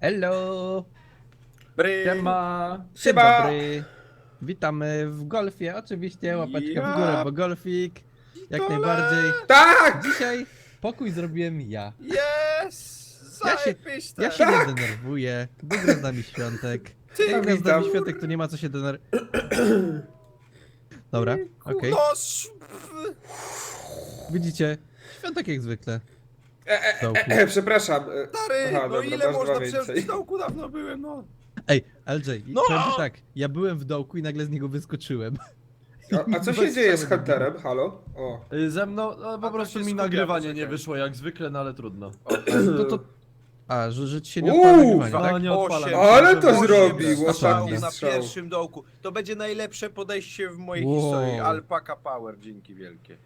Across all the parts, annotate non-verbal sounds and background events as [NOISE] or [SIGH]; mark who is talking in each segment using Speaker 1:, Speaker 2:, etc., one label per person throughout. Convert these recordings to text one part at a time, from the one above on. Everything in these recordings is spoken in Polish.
Speaker 1: Hello!
Speaker 2: Bry.
Speaker 3: Siema.
Speaker 1: Dzień
Speaker 2: Siema.
Speaker 1: dobry. Witamy w golfie, oczywiście, łapaczka
Speaker 2: Ja.
Speaker 1: w górę, bo golfik, jak
Speaker 2: Idole.
Speaker 1: najbardziej.
Speaker 2: Tak!
Speaker 1: Dzisiaj pokój zrobiłem ja.
Speaker 2: Yes!
Speaker 1: Ja się-
Speaker 2: Zajebiście!
Speaker 1: Ja się nie denerwuję, bo gra z nami Świątek. [LAUGHS]
Speaker 2: Ty,
Speaker 1: Jak gra z nami. Świątek, to nie ma co się denerwować. [CLEARS THROAT] Dobra, okej.
Speaker 2: No, sz-
Speaker 1: Widzicie, Świątek jak zwykle.
Speaker 2: E, e,
Speaker 1: dołku.
Speaker 2: e, e, przepraszam. e,
Speaker 4: Stary,
Speaker 2: Aha,
Speaker 4: no
Speaker 2: dobra,
Speaker 4: ile
Speaker 2: masz
Speaker 4: można
Speaker 2: dwa
Speaker 4: przecież
Speaker 2: więcej.
Speaker 4: w dołku dawno byłem, no.
Speaker 1: Ej, LJ,
Speaker 2: No!
Speaker 1: powiem ci tak, ja byłem w dołku i nagle z niego wyskoczyłem.
Speaker 2: A, a co [LAUGHS] się
Speaker 1: Bez
Speaker 2: dzieje z
Speaker 1: całego
Speaker 2: Hunterem? Halo? O.
Speaker 3: Y, Ze mną, no po
Speaker 4: to
Speaker 3: prostu mi
Speaker 4: skupia,
Speaker 3: nagrywanie
Speaker 4: poczekaj.
Speaker 3: nie wyszło jak zwykle, no ale trudno.
Speaker 1: No to... A, że, że ci się nie
Speaker 2: Uuu,
Speaker 1: odpala
Speaker 3: no
Speaker 1: tak?
Speaker 3: nie odpalam.
Speaker 4: Osiem.
Speaker 2: Ale to
Speaker 3: Osiem
Speaker 2: zrobił,
Speaker 3: strzał.
Speaker 2: ostatni
Speaker 4: na
Speaker 2: strzał.
Speaker 4: pierwszym dołku. To będzie najlepsze podejście w mojej
Speaker 1: Wow.
Speaker 4: historii. Alpaka Power, dzięki wielkie.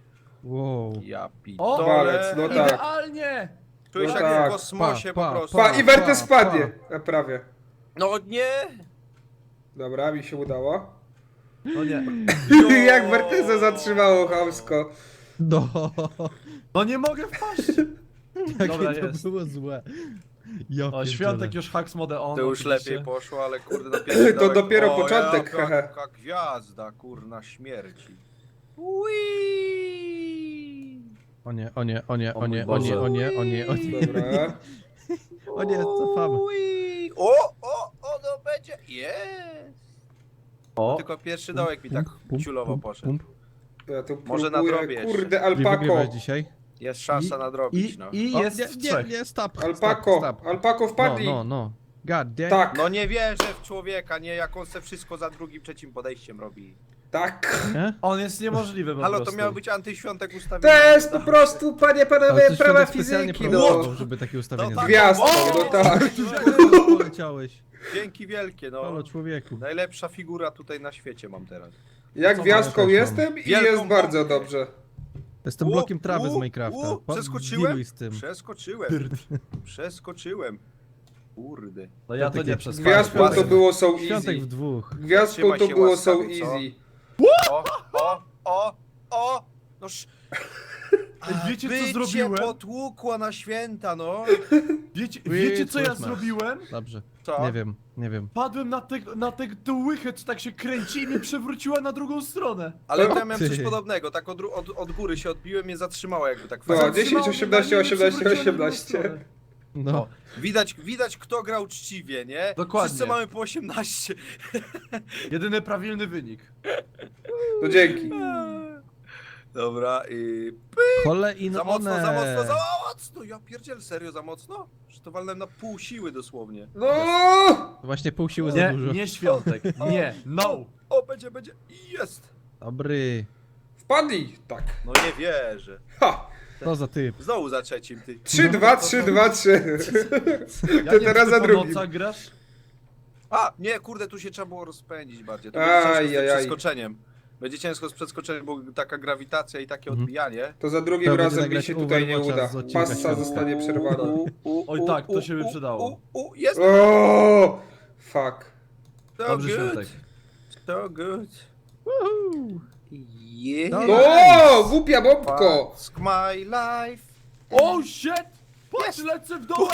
Speaker 1: Wow.
Speaker 4: Ja
Speaker 3: O,
Speaker 2: walec, no tak.
Speaker 3: Idealnie!
Speaker 4: Czuję się
Speaker 2: No
Speaker 4: jak
Speaker 2: tak.
Speaker 4: w kosmosie
Speaker 1: Pa, pa,
Speaker 4: po prostu.
Speaker 2: Pa, i Wertes
Speaker 1: pa,
Speaker 2: spadnie. A prawie.
Speaker 4: No nie!
Speaker 2: Dobra, mi się udało.
Speaker 3: No nie. [LAUGHS]
Speaker 4: No.
Speaker 2: Jak Werteza zatrzymało chamsko.
Speaker 1: No,
Speaker 3: No nie mogę wpaść! [LAUGHS]
Speaker 1: jakie
Speaker 3: Dobra,
Speaker 1: to
Speaker 3: jest.
Speaker 1: było złe. Ja
Speaker 3: O, świątek już hacks mode on.
Speaker 4: To już
Speaker 3: oczywiście.
Speaker 4: lepiej poszło, ale kurde [LAUGHS] na pierwszy
Speaker 2: To dopiero
Speaker 4: o,
Speaker 2: początek,
Speaker 4: jaka-
Speaker 2: hehe.
Speaker 4: jaka gwiazda, kurna śmierci. Ui.
Speaker 1: O nie, o nie, o nie,
Speaker 3: O
Speaker 1: nie, o nie, o nie, o nie, o nie.
Speaker 2: Dobra. [LAUGHS]
Speaker 1: O nie, cofamy.
Speaker 4: Ui. O, o, o, no będzie. Jest.
Speaker 3: O,
Speaker 4: Tylko pierwszy dołek mi tak ciulowo poszedł.
Speaker 2: Ja tu
Speaker 4: Może
Speaker 2: próbuję,
Speaker 4: nadrobię jeszcze.
Speaker 2: Kurde,
Speaker 1: Nie
Speaker 2: alpako.
Speaker 1: wygrywasz dzisiaj.
Speaker 4: Jest szansa
Speaker 3: I-
Speaker 4: nadrobić,
Speaker 3: I,
Speaker 4: no.
Speaker 3: i
Speaker 1: O,
Speaker 3: jest
Speaker 1: nie,
Speaker 3: w
Speaker 1: nie,
Speaker 3: trzech.
Speaker 1: nie, stop,
Speaker 2: Alpako,
Speaker 1: stop, stop.
Speaker 2: alpako
Speaker 1: No,
Speaker 2: wpadli.
Speaker 1: no, no. God damn.
Speaker 2: Tak,
Speaker 4: No nie wierzę w człowieka, nie jak on se wszystko za drugim, trzecim podejściem robi.
Speaker 2: Tak.
Speaker 1: Nie?
Speaker 3: On jest niemożliwy po
Speaker 4: Halo,
Speaker 3: prostu.
Speaker 4: to miał być antyświątek
Speaker 2: To
Speaker 4: ustawiony.
Speaker 2: jest po prostu, panie,
Speaker 1: Ale
Speaker 2: panowie,
Speaker 1: to
Speaker 2: prawa
Speaker 1: Świątek specjalnie
Speaker 2: fizyki, no.
Speaker 1: żeby takie ustawienia
Speaker 4: No
Speaker 1: zrobić.
Speaker 2: Gwiazdką,
Speaker 4: O!
Speaker 2: no tak. [LAUGHS] [LAUGHS]
Speaker 1: Poleciałeś.
Speaker 4: Dzięki wielkie, no.
Speaker 1: Halo, człowieku.
Speaker 4: Najlepsza figura tutaj na świecie mam teraz.
Speaker 2: Jak gwiazdką
Speaker 1: mam?
Speaker 2: jestem i
Speaker 4: Wielką
Speaker 2: jest bardzo
Speaker 4: bombkę.
Speaker 2: dobrze.
Speaker 1: Jestem
Speaker 4: U,
Speaker 1: blokiem trawy z
Speaker 4: u,
Speaker 1: Minecrafta.
Speaker 4: u, Przeskoczyłem?
Speaker 1: dealuj z tym.
Speaker 4: Przeskoczyłem. Przeskoczyłem. Kurde.
Speaker 3: No ja to
Speaker 1: Takie
Speaker 3: nie przez
Speaker 2: Gwiazdką to było so
Speaker 1: Świątek
Speaker 2: easy.
Speaker 1: w dwóch.
Speaker 2: Gwiazdką
Speaker 4: Trzymaj
Speaker 2: to
Speaker 4: się
Speaker 2: było so
Speaker 4: łaskawie, co?
Speaker 2: easy.
Speaker 4: O, o, o, o! No sz...
Speaker 3: Ej, [LAUGHS] wiecie, co
Speaker 4: By cię
Speaker 3: zrobiłem?
Speaker 4: potłukła na święta, no.
Speaker 3: Wiecie, wiecie co ja
Speaker 1: Christmas.
Speaker 3: zrobiłem?
Speaker 1: Dobrze.
Speaker 4: Co?
Speaker 1: Nie wiem, nie wiem.
Speaker 3: Padłem na tę na te, tę łychę, co tak się kręci i mnie przewróciła na drugą stronę.
Speaker 4: Ale to ja miałem coś
Speaker 1: ty.
Speaker 4: podobnego, tak od, od, od góry się odbiłem, mnie zatrzymało jakby tak
Speaker 2: No,
Speaker 4: fajnie.
Speaker 2: 10, 18, 18, 18.
Speaker 1: No.
Speaker 4: Widać, widać kto grał uczciwie, nie?
Speaker 3: Dokładnie.
Speaker 4: Wszyscy mamy po 18. [LAUGHS]
Speaker 3: Jedyny prawilny wynik.
Speaker 2: To dzięki.
Speaker 4: Dobra i...
Speaker 1: Kole in
Speaker 4: Za mocno, za mocno, za mocno! Ja pierdziel, serio za mocno? Że to walnę na pół siły dosłownie.
Speaker 2: No!
Speaker 1: Właśnie pół siły za
Speaker 3: Nie,
Speaker 1: dużo.
Speaker 3: nie świątek. [LAUGHS] Nie, no.
Speaker 4: O, będzie, będzie. I Jest!
Speaker 1: Dobry.
Speaker 2: Wpadli! Tak.
Speaker 4: No nie wierzę.
Speaker 2: Ha!
Speaker 1: Co za typ.
Speaker 4: Znowu za trzecim, ty.
Speaker 2: 3, 2, 3, 2, 3.
Speaker 3: Ja
Speaker 2: To
Speaker 3: nie
Speaker 2: teraz
Speaker 3: wiem,
Speaker 2: za
Speaker 3: po
Speaker 2: drugim.
Speaker 3: nocach grasz?
Speaker 4: A, nie, kurde, tu się trzeba było rozpędzić bardziej. To będzie ciężko z tym przeskoczeniem. Będzie ciężko z przeskoczeniem, bo taka grawitacja i takie
Speaker 1: Mhm.
Speaker 4: odbijanie.
Speaker 2: To za drugim
Speaker 1: To będzie
Speaker 2: razem mi
Speaker 1: nagrać
Speaker 2: się tutaj nie
Speaker 1: Overwatcha
Speaker 2: uda.
Speaker 1: z odcinka
Speaker 2: Passa
Speaker 1: świątka.
Speaker 2: zostanie przerwana.
Speaker 4: U, u,
Speaker 3: Oj
Speaker 4: u,
Speaker 3: tak, to
Speaker 4: u,
Speaker 3: się by
Speaker 4: u,
Speaker 3: przydało.
Speaker 4: U, u, jest!
Speaker 2: O, Fuck.
Speaker 4: So
Speaker 3: Dobrze,
Speaker 4: good.
Speaker 3: świątek.
Speaker 4: So good. Yeah.
Speaker 1: Dobra.
Speaker 2: O, głupia bombko!
Speaker 4: Fuck my life.
Speaker 3: Oh shit! Patrz, lecę w dół!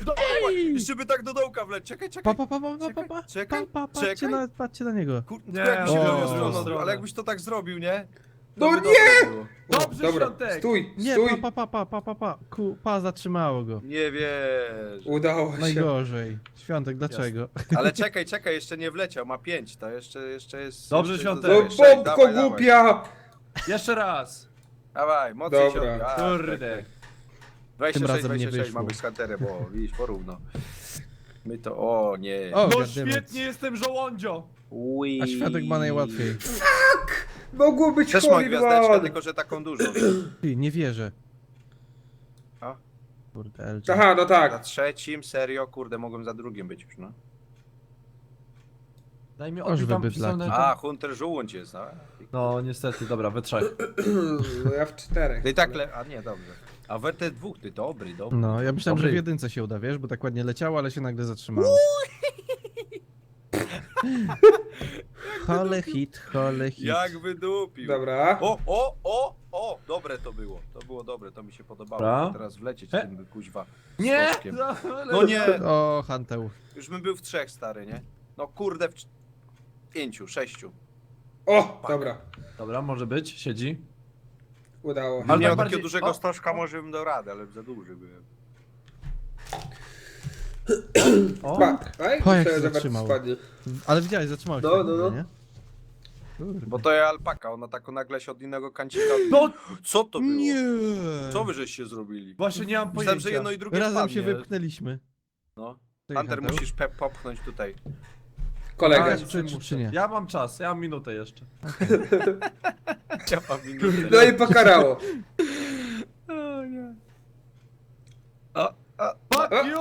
Speaker 3: W dół!
Speaker 4: Jeszcze by tak do dołka wleć. Czekaj,
Speaker 1: Pa,
Speaker 4: czekaj.
Speaker 1: pa, pa, pa, pa,
Speaker 4: Czekaj,
Speaker 1: pa,
Speaker 4: czekaj,
Speaker 1: pa, pa, patrzcie
Speaker 4: czekaj.
Speaker 1: na, patrzcie na niego.
Speaker 4: Kur...
Speaker 3: Nie,
Speaker 4: jakbyś
Speaker 1: o,
Speaker 4: się
Speaker 1: o, o,
Speaker 4: ale jakbyś to tak zrobił, nie?
Speaker 2: No nie!
Speaker 3: Dobrze,
Speaker 2: Dobra,
Speaker 3: Świątek.
Speaker 2: stój,
Speaker 1: Nie,
Speaker 2: stój.
Speaker 1: pa, pa, pa, pa, pa, pa. Ku, pa, zatrzymało go.
Speaker 4: Nie wierzę.
Speaker 2: Udało się.
Speaker 1: Najgorzej. Świątek, dlaczego?
Speaker 4: Ale czekaj, czekaj, jeszcze nie wleciał, ma pięć, to jeszcze, jeszcze jest...
Speaker 3: Dobrze,
Speaker 4: jeszcze
Speaker 3: Świątek.
Speaker 2: No
Speaker 4: jest
Speaker 2: bombko
Speaker 4: dawaj,
Speaker 2: głupia!
Speaker 3: Jeszcze raz.
Speaker 4: Dawaj, mocniej
Speaker 2: Dobra.
Speaker 4: się odbija. A, tak,
Speaker 3: Kurde.
Speaker 4: tak. 26,
Speaker 1: razem nie
Speaker 4: 26
Speaker 1: wyszło.
Speaker 4: mamy z Hunterem, bo widzisz, porówno. My to, o nie.
Speaker 1: O,
Speaker 3: No
Speaker 1: goddammit.
Speaker 3: świetnie, jestem żołądzio.
Speaker 4: Ui.
Speaker 1: A Światek ma najłatwiej.
Speaker 2: Mogło być
Speaker 4: Też ma
Speaker 2: Holy
Speaker 4: gwiazdeczkę, tylko że taką dużą.
Speaker 1: Ty, nie wierzę.
Speaker 4: A?
Speaker 1: Kurde, LG.
Speaker 2: Aha, no
Speaker 4: Za
Speaker 2: tak.
Speaker 4: trzecim, serio, kurde, mogłem za drugim być już, no.
Speaker 3: Daj mi
Speaker 1: Oż
Speaker 3: odbić tam pisane-
Speaker 4: A, Hunter żołądź jest, no.
Speaker 3: No niestety, dobra, we trzech.
Speaker 2: No ja w czterech.
Speaker 4: Ty tak le... A nie, dobrze. A Wertes dwóch, ty dobry, dobry.
Speaker 1: No, ja myślałem, że
Speaker 3: Dobry.
Speaker 1: w jedynce się uda, wiesz, bo tak ładnie leciało, ale się nagle zatrzymało. [LAUGHS] [LAUGHS] Hole hit, hole hit.
Speaker 4: Jak wydupił.
Speaker 2: Dobra.
Speaker 4: O, o, o, o, dobre to było. To było dobre, to mi się podobało.
Speaker 3: Dobra.
Speaker 4: Teraz wlecieć
Speaker 3: E.
Speaker 4: tym kuźwa
Speaker 3: Nie! No,
Speaker 4: No nie,
Speaker 1: O, Hanteł.
Speaker 4: już bym był w trzech stary, nie? No kurde, w cz- pięciu, sześciu.
Speaker 2: O, dobra.
Speaker 3: Dobra, może być, siedzi.
Speaker 2: Udało.
Speaker 3: Ale
Speaker 4: Ale nie
Speaker 3: tak
Speaker 4: miał
Speaker 3: bardziej-
Speaker 4: takiego dużego
Speaker 3: o,
Speaker 4: stożka, może bym dał radę, ale za duży byłem.
Speaker 3: O,
Speaker 2: Pa,
Speaker 1: jak
Speaker 2: myślałem,
Speaker 1: się
Speaker 2: że
Speaker 1: zatrzymał.
Speaker 2: spadnie.
Speaker 1: Ale widziałeś, zatrzymałeś
Speaker 2: No,
Speaker 1: się,
Speaker 2: no, no.
Speaker 1: nie? Kurde.
Speaker 4: Bo to jest alpaka, ona tak nagle się od innego kancika...
Speaker 3: No,
Speaker 4: Co to było?
Speaker 1: Nie!
Speaker 4: Co wy żeście zrobili?
Speaker 3: właśnie nie mam
Speaker 4: Myślałem,
Speaker 3: pojęcia.
Speaker 4: że jedno i drugie
Speaker 1: Razem się
Speaker 4: spadnie.
Speaker 1: wypchnęliśmy.
Speaker 4: No. Hunter, musisz pe- popchnąć tutaj.
Speaker 2: Kolega.
Speaker 1: Ale- czy- czy- czy nie?
Speaker 3: Ja mam czas, ja mam minutę jeszcze. [LAUGHS]
Speaker 4: Ja mam minutę. [LAUGHS]
Speaker 2: No i pokarało. [LAUGHS]
Speaker 4: O nie. O, o,
Speaker 3: Fuck you!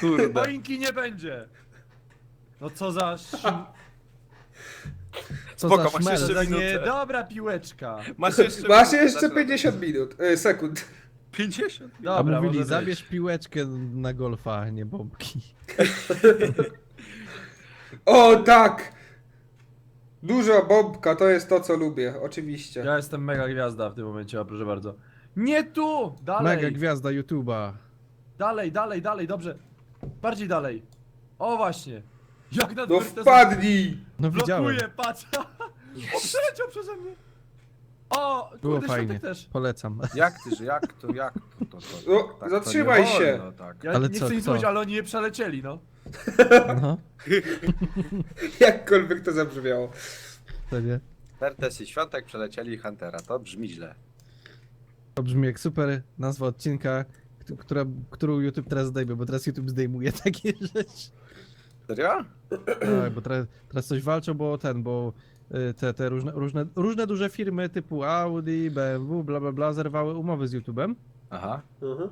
Speaker 4: Kurde.
Speaker 3: Choinki nie będzie! No co za szy-
Speaker 1: Co
Speaker 4: Spoko,
Speaker 1: za
Speaker 4: masz jeszcze
Speaker 3: za
Speaker 4: minutę.
Speaker 3: niedobra piłeczka.
Speaker 4: Masz jeszcze,
Speaker 2: Masz jeszcze
Speaker 4: Zaczynam.
Speaker 2: 50 minut, e, sekund.
Speaker 4: 50?
Speaker 1: A
Speaker 3: Dobra,
Speaker 1: mówili,
Speaker 3: może
Speaker 1: zabierz
Speaker 3: być.
Speaker 1: piłeczkę na golfa, a nie bombki. [LAUGHS]
Speaker 2: O, tak! Duża bombka, to jest to, co lubię, oczywiście.
Speaker 3: Ja jestem mega gwiazda w tym momencie, a proszę bardzo. Nie tu! Dalej!
Speaker 1: Mega gwiazda YouTube'a.
Speaker 3: Dalej, dalej, dalej, dobrze. Bardziej dalej. O właśnie. Jak na
Speaker 2: No
Speaker 3: dwóch-
Speaker 2: wpadnij!
Speaker 1: No widziałem.
Speaker 3: Blokuje, patrz. [LAUGHS] O, przeleciał przeze mnie. O,
Speaker 1: Było
Speaker 3: kurde,
Speaker 1: fajnie.
Speaker 3: Świątek też.
Speaker 1: Polecam.
Speaker 4: Jak ty, że jak to, jak to, to, to,
Speaker 2: No,
Speaker 4: to
Speaker 2: zatrzymaj
Speaker 4: nie
Speaker 2: się.
Speaker 4: Wolno, tak.
Speaker 3: Ja
Speaker 1: Ale
Speaker 3: nie
Speaker 1: co,
Speaker 3: chcę nic mówić, ale oni je przelecieli, no.
Speaker 1: No, [LAUGHS]
Speaker 2: Jakkolwiek to zabrzmiało.
Speaker 1: to nie.
Speaker 4: Pertes i Świątek przelecieli Huntera, to brzmi źle.
Speaker 1: To brzmi jak super nazwa odcinka, która, którą YouTube teraz zdejmie, bo teraz YouTube zdejmuje [LAUGHS] takie rzeczy.
Speaker 4: Serio?
Speaker 1: Tak, bo teraz, teraz coś walczą, bo ten, bo y, te, te różne, różne, różne duże firmy typu Audi, BMW, bla bla bla zerwały umowy z YouTube'em,
Speaker 4: Aha.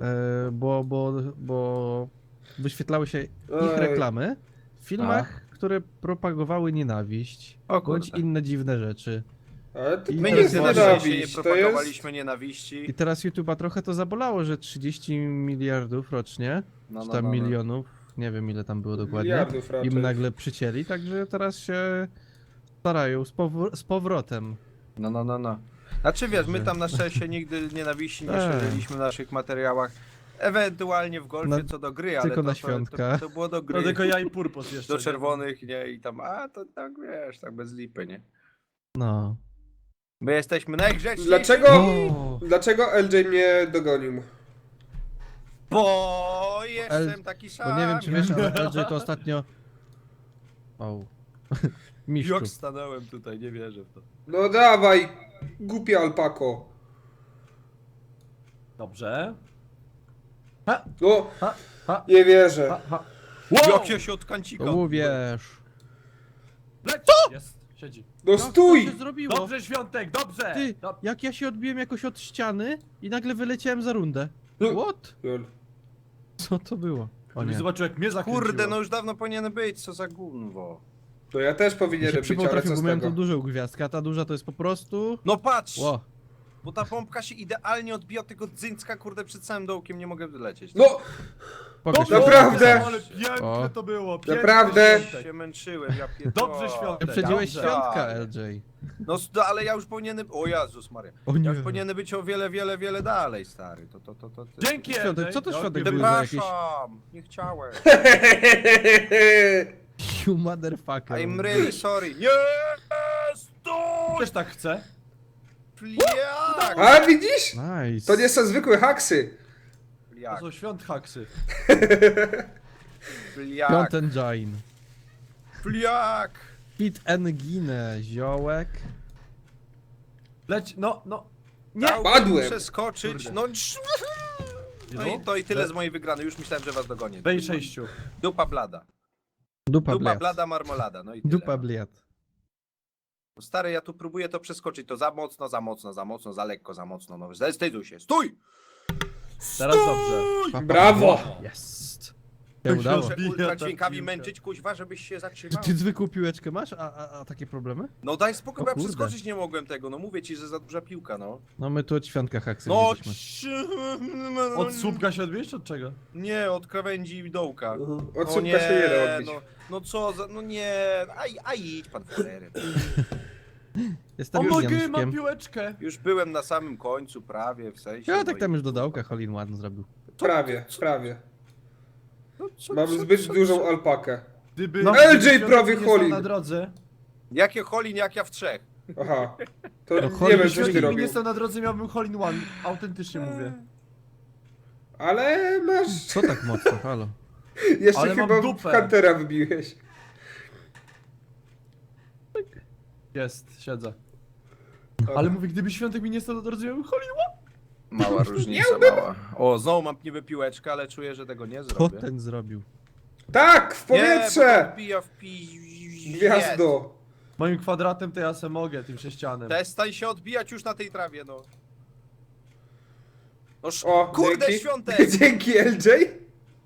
Speaker 1: e, bo, bo, bo wyświetlały się ich reklamy w filmach, które propagowały nienawiść,
Speaker 4: O
Speaker 1: bądź
Speaker 4: kurde.
Speaker 1: inne dziwne rzeczy.
Speaker 2: Ale to,
Speaker 1: I
Speaker 2: to
Speaker 4: My
Speaker 2: nie
Speaker 1: teraz
Speaker 2: jest
Speaker 4: nigdy
Speaker 1: właśnie
Speaker 4: na świecie nie
Speaker 2: nienawiść, to jest...
Speaker 4: propagowaliśmy nienawiści.
Speaker 1: I teraz YouTube'a trochę to zabolało, że 30 miliardów rocznie,
Speaker 4: No,
Speaker 1: czy
Speaker 4: no,
Speaker 1: tam
Speaker 4: no, no.
Speaker 1: milionów, nie wiem ile tam było dokładnie,
Speaker 2: Miliardów raczej.
Speaker 1: im nagle przycięli, także teraz się starają z, powr- z powrotem.
Speaker 4: No, no, no, no. Znaczy wiesz, my tam na szczęście nigdy nienawiści nie
Speaker 1: Tak.
Speaker 4: szerzyliśmy w naszych materiałach. Ewentualnie w golfie
Speaker 1: Na-
Speaker 4: co do gry, ale
Speaker 1: tylko
Speaker 4: to,
Speaker 1: na
Speaker 4: to,
Speaker 1: świątka.
Speaker 4: to, to było do
Speaker 3: No
Speaker 4: gry.
Speaker 3: tylko ja i Purpos jeszcze.
Speaker 4: do
Speaker 3: nie?
Speaker 4: czerwonych, nie? I tam, a to tak wiesz, tak bez lipy, nie?
Speaker 1: No.
Speaker 4: My jesteśmy najgrzeczniejsi.
Speaker 2: Dlaczego,
Speaker 1: O!
Speaker 2: dlaczego LJ mnie dogonił?
Speaker 4: Bo jestem taki sam.
Speaker 1: Bo nie wiem czy wiesz, ale LJ to ostatnio... O. [LAUGHS] Mistrzu.
Speaker 4: Jak stanąłem tutaj, nie wierzę w to.
Speaker 2: No dawaj, głupia alpako.
Speaker 3: Dobrze.
Speaker 2: No,
Speaker 3: Ha, ha,
Speaker 2: nie wierzę.
Speaker 3: ha, ha.
Speaker 4: Jak ja się od kancika.
Speaker 1: Uwierz.
Speaker 3: Leć! Jest, siedzi.
Speaker 2: No
Speaker 1: to
Speaker 2: stój!
Speaker 1: się zrobiło?
Speaker 3: Dobrze, Świątek, dobrze!
Speaker 1: Ty,
Speaker 3: Dob-
Speaker 1: jak ja się odbiłem jakoś od ściany i nagle wyleciałem za rundę.
Speaker 2: No.
Speaker 1: What?
Speaker 2: Lol.
Speaker 1: Co to było? O nie.
Speaker 3: zobaczył jak mnie zakręciło.
Speaker 4: Kurde, no już dawno powinien być, co za gówno.
Speaker 2: To ja też powinienem
Speaker 1: się
Speaker 2: być, ale co
Speaker 1: bo
Speaker 2: z
Speaker 1: miałem
Speaker 2: tego?
Speaker 1: tą dużą gwiazdkę, a ta duża to jest po prostu...
Speaker 4: No patrz!
Speaker 1: Ło.
Speaker 4: Bo ta pompka się idealnie odbija od tego dzyńcka, kurde, przed całym dołkiem nie mogę wylecieć.
Speaker 2: No,
Speaker 1: Pokaż
Speaker 3: Dobrze,
Speaker 1: mi.
Speaker 2: Naprawdę?
Speaker 3: Ale piękne to było, piękne,
Speaker 2: Naprawdę?
Speaker 3: Świątek.
Speaker 4: się męczyłem, ja pierdolę.
Speaker 3: Dobrze, Świątek.
Speaker 1: Wyprzedziłeś
Speaker 3: Dobrze.
Speaker 1: świątka, LJ.
Speaker 4: No ale ja już powinienem... O Jezus Maria.
Speaker 1: O
Speaker 4: Ja
Speaker 1: nie.
Speaker 4: już powinienem być o wiele, wiele, wiele dalej, stary. To, to, to, to... to...
Speaker 3: Dzięki,
Speaker 1: Świątek, co to Świątek
Speaker 3: nie
Speaker 1: był za
Speaker 4: Przepraszam, nie chciałem. [LAUGHS]
Speaker 1: You motherfucker.
Speaker 4: I'm really sorry. Nie! Stój!
Speaker 3: Też tak chcę.
Speaker 4: Pliak!
Speaker 2: A widzisz?
Speaker 1: Nice.
Speaker 2: To nie są zwykłe haksy.
Speaker 3: To są świąt haksy. [LAUGHS]
Speaker 4: pliak,
Speaker 1: Piąt engine.
Speaker 4: pliak!
Speaker 1: Pit Engine, ziołek.
Speaker 3: Leć, no, no. Nie!
Speaker 4: Dałbym
Speaker 2: Padłem.
Speaker 4: przeskoczyć, no... No i to i tyle z mojej wygranej, już myślałem, że was dogonię.
Speaker 3: Wej sześciu.
Speaker 4: Dupa blada.
Speaker 1: Dupa
Speaker 4: Dupa blada marmolada, no i tyle.
Speaker 1: Dupa bliat.
Speaker 4: Stary, ja tu próbuję to przeskoczyć, to za mocno, za mocno, za mocno, za lekko, za mocno, no zdecyduj się, stój!
Speaker 3: Teraz dobrze.
Speaker 1: Pa, pa.
Speaker 2: Brawo!
Speaker 1: Jest. Ja udało.
Speaker 4: Muszę ultra dźwiękami męczyć, kuźwa, żebyś się
Speaker 1: Ty,
Speaker 4: zatrzymał.
Speaker 1: ty zwykłą piłeczkę masz, a, a, a takie problemy?
Speaker 4: No daj spokój,
Speaker 1: O
Speaker 4: bo ja
Speaker 1: kurde.
Speaker 4: przeskoczyć nie mogłem tego, no mówię ci, że za duża piłka, no.
Speaker 1: No my tu od świątka haksy
Speaker 4: No,
Speaker 3: Od słupka się odbijesz, czy od czego?
Speaker 4: Nie, od krawędzi i dołka.
Speaker 2: Od
Speaker 4: O
Speaker 2: słupka
Speaker 4: nie,
Speaker 2: się nie da odbić.
Speaker 4: no, no co za, no nie, a, a idź pan w cholerę.
Speaker 1: Jestem
Speaker 3: O mogę, mam
Speaker 1: Januszkiem.
Speaker 3: piłeczkę!
Speaker 4: Już byłem na samym końcu, prawie, w sensie.
Speaker 1: Ja
Speaker 4: no
Speaker 1: tak
Speaker 4: i-
Speaker 1: tam już do dołka Holin ładno zrobił.
Speaker 2: Prawie, prawie.
Speaker 4: No, co-
Speaker 2: Mam
Speaker 4: co-
Speaker 2: zbyt
Speaker 4: co-
Speaker 2: dużą alpakę.
Speaker 3: Gdyby
Speaker 4: No,
Speaker 3: gdyby
Speaker 2: LJ
Speaker 3: świątek
Speaker 2: prawie
Speaker 3: nie stał
Speaker 2: Holin.
Speaker 3: na drodze.
Speaker 4: Jakie Holin, jak ja w trzech.
Speaker 2: Aha. To
Speaker 1: No,
Speaker 2: nie
Speaker 1: Holin
Speaker 2: wiem, coś ty robił.
Speaker 3: nie stał na drodze, miałbym Holin One. Autentycznie mówię.
Speaker 2: Ale masz...
Speaker 1: Co tak mocno, halo?
Speaker 2: Jeszcze
Speaker 3: Ale mam
Speaker 2: chyba
Speaker 3: dupę.
Speaker 2: Huntera wbiłeś.
Speaker 3: Jest, siedzę. Ale mówię, gdyby Świątek mi nie stał miałbym Holin One.
Speaker 4: Mała różnica, mała. O, znowu mam niby piłeczkę, ale czuję, że tego nie
Speaker 1: Co
Speaker 4: zrobię.
Speaker 1: ten zrobił?
Speaker 2: Tak, w
Speaker 4: Nie, bo to
Speaker 2: powietrze!
Speaker 4: odbija w pi...
Speaker 2: Gwiazdo.
Speaker 3: Moim kwadratem to ja se mogę, tym sześcianem.
Speaker 4: Przestań się odbijać już na tej trawie, no. No sz...
Speaker 2: O,
Speaker 4: Kurde,
Speaker 2: dzięki.
Speaker 4: świątek! [LAUGHS]
Speaker 2: Dzięki LJ.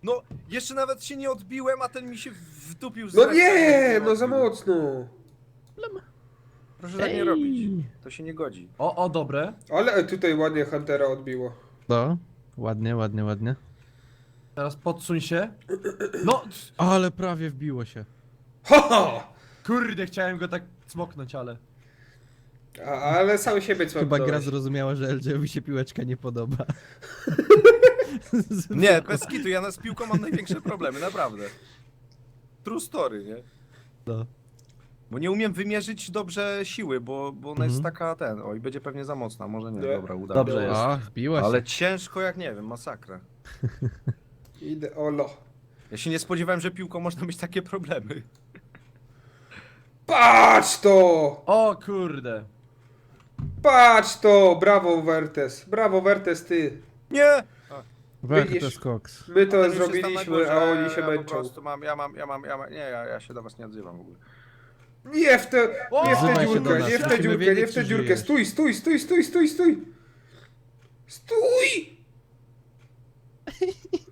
Speaker 4: No, jeszcze nawet się nie odbiłem, a ten mi się wdupił z
Speaker 2: No
Speaker 4: ręki,
Speaker 2: nie, no za mocno.
Speaker 4: Proszę tak nie robić. To się nie godzi.
Speaker 3: O, o, dobre.
Speaker 2: Ale tutaj ładnie Huntera odbiło.
Speaker 1: No, ładnie, ładnie, ładnie.
Speaker 3: Teraz podsuń się. No,
Speaker 1: Ale prawie wbiło się.
Speaker 2: Haha!
Speaker 3: kurde, chciałem go tak smoknąć, ale...
Speaker 2: A, ale sam siebie co
Speaker 1: Chyba gra zrozumiała, że LJ-owi się piłeczka nie podoba. [LAUGHS]
Speaker 4: Nie, bez kitu, ja z piłką mam największe problemy, naprawdę. True story, nie?
Speaker 1: No.
Speaker 4: Bo nie umiem wymierzyć dobrze siły, bo, bo ona
Speaker 1: Mhm.
Speaker 4: jest taka ten. Oj, będzie pewnie za mocna, może nie,
Speaker 2: Nie.
Speaker 4: dobra, uda.
Speaker 3: Dobrze jest.
Speaker 1: A, wbiła się.
Speaker 4: Ale ciężko jak nie wiem, masakra. [LAUGHS]
Speaker 2: Idę, olo.
Speaker 4: Ja się nie spodziewałem, że piłką można mieć takie problemy.
Speaker 2: Patrz to!
Speaker 3: O, kurde.
Speaker 2: Patrz to! Brawo, Wertes. Brawo, Wertes, ty.
Speaker 4: Nie!
Speaker 1: Wertes
Speaker 2: widzisz?
Speaker 1: Cox.
Speaker 2: My to
Speaker 4: Ten już jest tam na
Speaker 2: zrobiliśmy,
Speaker 4: górze,
Speaker 2: a oni się
Speaker 4: ja po
Speaker 2: męczą.
Speaker 4: prostu mam, ja mam, ja mam, ja mam, nie, ja, ja się do was nie odzywam w ogóle.
Speaker 2: Nie w tę, nie w
Speaker 3: Odzywaj
Speaker 2: tę
Speaker 1: się do
Speaker 2: dziurkę,
Speaker 1: nas.
Speaker 2: nie w tę
Speaker 1: Musimy
Speaker 2: dziurkę,
Speaker 1: wiedzieć,
Speaker 2: nie w tę
Speaker 1: czy
Speaker 2: dziurkę.
Speaker 1: żyjesz.
Speaker 2: Stój, stój, stój, stój, stój, stój! Stój!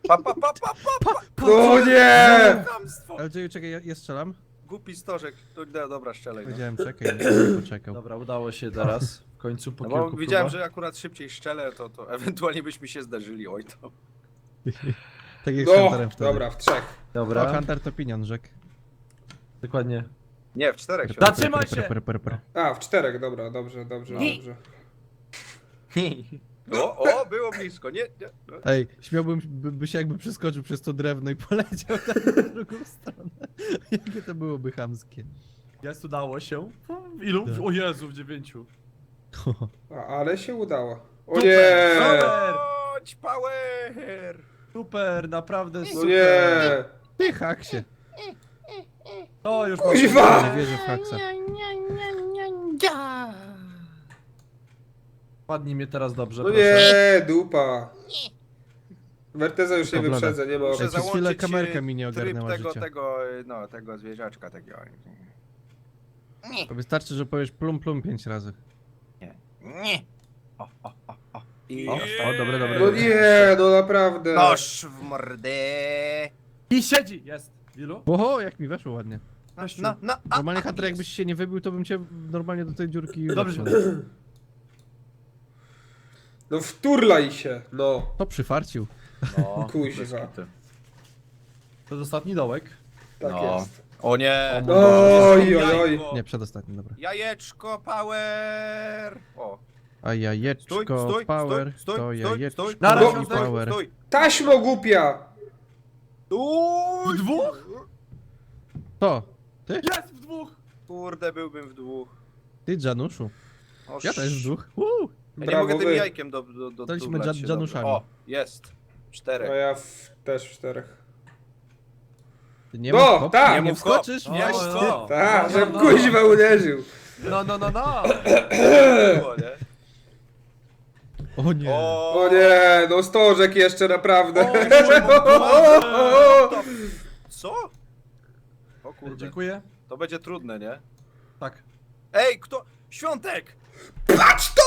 Speaker 4: Pa, pa, pa, pa, pa, pa.
Speaker 2: No nie!
Speaker 4: Chamstwo.
Speaker 1: LJ, czekaj, ja, ja strzelam.
Speaker 4: Głupi stożek. No, no, dobra, strzelaj. No.
Speaker 1: Powiedziałem, czekaj, nie poczekał.
Speaker 3: Dobra, udało się teraz. W końcu po
Speaker 4: No
Speaker 3: kilku
Speaker 4: bo widziałem,
Speaker 3: próbach.
Speaker 4: że akurat szybciej szczelę, to, to [LAUGHS] ewentualnie byśmy się zderzyli, oj to.
Speaker 1: Tak jak z
Speaker 2: No,
Speaker 1: Hunterem wtedy.
Speaker 2: dobra, w trzech.
Speaker 1: Dobra.
Speaker 3: Dobra,
Speaker 1: Hunter to pieniążek.
Speaker 3: dokładnie.
Speaker 4: Nie, w czterech się
Speaker 3: Zatrzymaj się!
Speaker 2: A, w czterech, dobra, dobrze, dobrze, dobrze.
Speaker 4: O, o, było blisko, nie, nie. no.
Speaker 1: Ej, śmiałbym by, by się jakby przeskoczył przez to drewno i poleciał tam na [LAUGHS] drugą stronę. Jakie to byłoby chamskie.
Speaker 3: Jest, udało się. Ilu?
Speaker 1: Tak.
Speaker 3: O Jezu, w dziewięciu. [LAUGHS]
Speaker 2: A, ale się udało. O
Speaker 3: Super,
Speaker 2: nie!
Speaker 3: super.
Speaker 4: Chodź, power!
Speaker 3: Super, naprawdę
Speaker 2: No
Speaker 3: super.
Speaker 2: nie!
Speaker 1: Ty, haksie.
Speaker 3: To już
Speaker 2: Kuźwa!
Speaker 1: Nie wierzę w haksa.
Speaker 3: Padnij mnie teraz dobrze,
Speaker 2: No
Speaker 3: proszę.
Speaker 2: nie, dupa. Werteza już nie
Speaker 1: Dobra.
Speaker 2: wyprzedzę, nie ma
Speaker 4: Muszę
Speaker 1: przez chwilę
Speaker 4: załączyć
Speaker 1: kamerka
Speaker 4: e,
Speaker 1: mi nie
Speaker 4: tryb
Speaker 1: ogarnęła
Speaker 4: tego,
Speaker 1: życia.
Speaker 4: tego, e, no, tego zwierzaczka takiego.
Speaker 1: To wystarczy, że powiesz plum plum pięć razy.
Speaker 4: Nie. O, o, o, o. I...
Speaker 3: O, o, dobre, dobre.
Speaker 2: No nie, no naprawdę.
Speaker 4: Noż w mordę.
Speaker 3: I siedzi! Jest. Ilu?
Speaker 1: Oho, jak mi weszło ładnie.
Speaker 4: No,
Speaker 3: Kościół.
Speaker 4: no, no, a,
Speaker 1: Normalnie Hunter jakbyś się nie wybił, to bym cię normalnie do tej dziurki
Speaker 3: Dobrze.
Speaker 1: wepchnął. [CLEARS THROAT]
Speaker 2: No wturlaj się, no.
Speaker 1: To przyfarcił.
Speaker 4: no, [LAUGHS]
Speaker 2: Kuźwa.
Speaker 4: bez kitu.
Speaker 3: To jest ostatni dołek.
Speaker 2: Tak
Speaker 4: No.
Speaker 2: jest.
Speaker 4: O nie.
Speaker 3: O,
Speaker 2: Oj, oj, oj.
Speaker 1: Nie, przedostatni, dobra.
Speaker 4: Jajeczko, power! O,
Speaker 1: A jajeczko,
Speaker 4: stój, stój,
Speaker 1: power,
Speaker 4: stój,
Speaker 1: to
Speaker 4: stój,
Speaker 1: jajeczko
Speaker 4: stój,
Speaker 3: Na
Speaker 1: i
Speaker 3: razie,
Speaker 4: stój,
Speaker 3: stój,
Speaker 1: power.
Speaker 4: stój.
Speaker 2: Taśmo głupia!
Speaker 4: Stój!
Speaker 3: Dwóch?
Speaker 1: To, ty?
Speaker 3: Jest w dwóch!
Speaker 4: Kurde, byłbym w dwóch.
Speaker 1: Ty, Januszu.
Speaker 4: O,
Speaker 1: Ja też w dwóch. Uuu.
Speaker 4: Ja nie
Speaker 2: Brawo
Speaker 4: mogę tym
Speaker 2: wy.
Speaker 4: jajkiem do, do, do
Speaker 1: Daliśmy dżan-
Speaker 4: się dobrze. O, jest.
Speaker 2: A
Speaker 4: Czterech.
Speaker 2: ja w, też w czterech.
Speaker 1: Ty nie
Speaker 2: No,
Speaker 1: mów hop,
Speaker 2: tak.
Speaker 1: nie,
Speaker 4: Nie mów hop.
Speaker 1: wskoczysz?
Speaker 4: Nie
Speaker 1: Nie,
Speaker 4: mów
Speaker 1: ty.
Speaker 2: Tak,
Speaker 3: No,
Speaker 2: że
Speaker 3: no, no.
Speaker 2: kuźwa uderzył.
Speaker 3: No, no, no, no! [COUGHS]
Speaker 4: Było, nie?
Speaker 1: O nie.
Speaker 4: O,
Speaker 2: O nie, no stożek jeszcze naprawdę.
Speaker 3: O, mój Boże! [LAUGHS]
Speaker 4: Co? O kurde.
Speaker 3: Dziękuję.
Speaker 4: To będzie trudne, nie?
Speaker 3: Tak.
Speaker 4: Ej, kto? Świątek!
Speaker 2: Patrz to!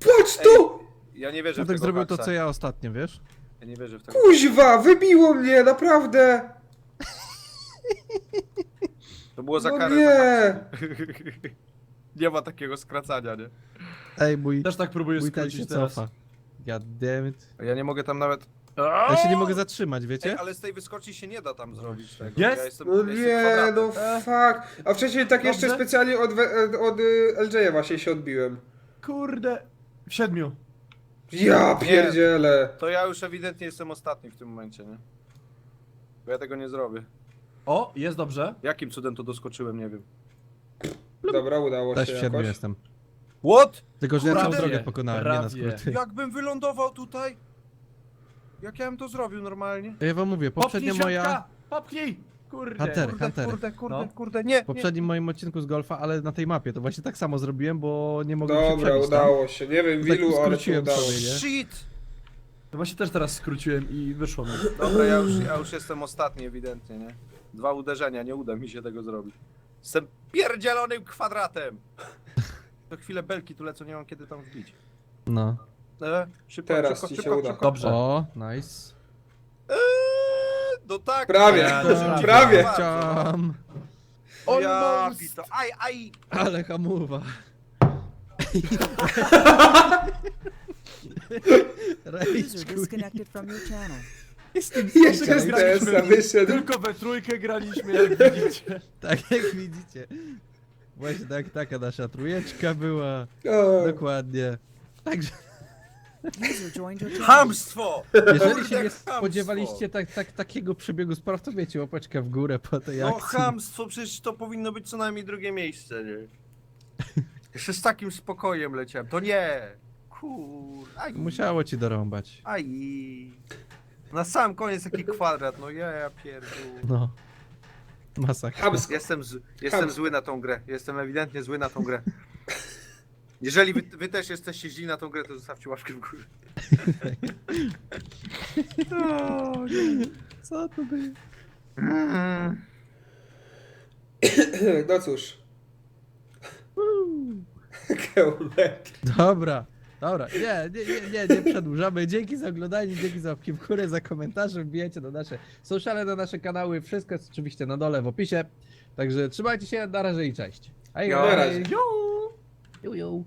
Speaker 2: Patrz to!
Speaker 4: Ja nie wierzę w
Speaker 1: Człowiek
Speaker 4: tego
Speaker 1: zrobił to,
Speaker 4: haksa.
Speaker 1: co ja ostatnio, wiesz?
Speaker 4: Ja nie wierzę w tego.
Speaker 2: Kuźwa, wybiło mnie, naprawdę.
Speaker 4: To było za
Speaker 2: No
Speaker 4: karę.
Speaker 2: nie.
Speaker 4: haksa. [LAUGHS] nie ma takiego skracania, nie?
Speaker 1: Ej, mój,
Speaker 3: Też tak próbuję
Speaker 1: mój ten się
Speaker 3: skrócić teraz.
Speaker 1: cofa. God damn it.
Speaker 4: Ja nie mogę tam nawet...
Speaker 1: Ja się nie mogę zatrzymać,
Speaker 4: Ej,
Speaker 1: wiecie?
Speaker 4: ale z tej wyskoczni się nie da tam zrobić tego.
Speaker 3: Jest?
Speaker 4: Ja jestem,
Speaker 2: No
Speaker 4: ja jestem
Speaker 2: nie, no
Speaker 4: kwadratem.
Speaker 2: fuck. A wcześniej tak jeszcze
Speaker 3: Dobrze.
Speaker 2: specjalnie od, we- od y, LJ właśnie się odbiłem.
Speaker 3: Kurde. W siedmiu.
Speaker 2: Ja pierdzielę.
Speaker 4: To ja już ewidentnie jestem ostatni w tym momencie, nie? Bo ja tego nie zrobię.
Speaker 3: O, jest dobrze.
Speaker 4: Jakim cudem to doskoczyłem, nie wiem.
Speaker 2: Dobra, udało
Speaker 1: Też
Speaker 2: się
Speaker 1: w siedmiu
Speaker 2: jakoś.
Speaker 1: jestem.
Speaker 4: What?
Speaker 1: Tylko, że ja całą
Speaker 3: Prawie,
Speaker 1: drogę pokonałem, nie na
Speaker 3: prawie.
Speaker 1: skróty.
Speaker 4: Jakbym wylądował tutaj? Jak ja bym to zrobił normalnie?
Speaker 1: Ja wam mówię, poprzednia
Speaker 3: Popchnij
Speaker 1: moja...
Speaker 3: środka! Popchnij! Kurde.
Speaker 1: Hunter.
Speaker 4: Kurde,
Speaker 1: Hunter.
Speaker 4: kurde, kurde,
Speaker 3: No.
Speaker 4: kurde, nie,
Speaker 1: W poprzednim moim odcinku z golfa, ale na tej mapie to właśnie tak samo zrobiłem, bo nie mogłem się
Speaker 2: Dobra,
Speaker 1: przebić tam.
Speaker 2: udało się. Nie wiem w
Speaker 1: Tak
Speaker 2: ilu, ale się
Speaker 1: skróciłem
Speaker 2: udało.
Speaker 1: sobie,
Speaker 4: nie.
Speaker 1: nie?
Speaker 4: Shit!
Speaker 3: To właśnie też teraz skróciłem i wyszło mi.
Speaker 4: Dobra, ja już, ja już jestem ostatni ewidentnie, nie? Dwa uderzenia, nie uda mi się tego zrobić. Jestem pierdzielonym kwadratem! [LAUGHS] To chwilę belki tu lecą, nie mam kiedy tam wbić.
Speaker 1: No.
Speaker 4: E, szybko,
Speaker 2: Teraz
Speaker 4: szybko,
Speaker 2: ci się
Speaker 4: szybko,
Speaker 2: uda.
Speaker 4: szybko.
Speaker 3: Dobrze.
Speaker 1: O, nice.
Speaker 4: Eee, no tak!
Speaker 2: Prawie, prawie.
Speaker 4: bardzo.
Speaker 1: Chciałam.
Speaker 4: O ja, pito. Aj, aj!
Speaker 1: Ale hamuwa.
Speaker 5: User disconnected from your channel.
Speaker 2: Jeszcze TS-a wyszedł.
Speaker 3: Tylko we trójkę graliśmy, jak widzicie. [LAUGHS]
Speaker 1: Tak jak widzicie. Właśnie tak, taka nasza trójeczka była.
Speaker 2: O,
Speaker 1: Dokładnie. Także,
Speaker 4: Hamstwo!
Speaker 1: jeżeli
Speaker 4: Kurde,
Speaker 1: się nie
Speaker 4: chamstwo.
Speaker 1: spodziewaliście tak, tak, takiego przebiegu spraw, to wiecie, łapeczka w górę po tej
Speaker 4: No
Speaker 1: akcji.
Speaker 4: chamstwo, przecież to powinno być co najmniej drugie miejsce, nie? Jeszcze z takim spokojem leciałem. To nie! Kur... Aj,
Speaker 1: Musiało ci dorąbać.
Speaker 4: aj. Na sam koniec taki kwadrat, no ja, ja pierdół.
Speaker 1: No. Masakra.
Speaker 4: Jestem, z, jestem zły na tą grę. Jestem ewidentnie zły na tą grę. Jeżeli wy, wy też jesteście źli na tą grę, to zostawcie łapkę w górę. [LAUGHS]
Speaker 1: Co to było?
Speaker 2: No cóż. Geometry. [LAUGHS]
Speaker 1: Dobra, dobra, nie, nie, nie, nie, nie przedłużamy. Dzięki za oglądanie, dzięki za łapki w górę, za komentarze, wbijajcie na nasze sociale, na nasze kanały, wszystko jest oczywiście na dole w opisie. Także trzymajcie się, na razie i cześć. Hej,
Speaker 4: No,
Speaker 2: na
Speaker 1: hej. 悠悠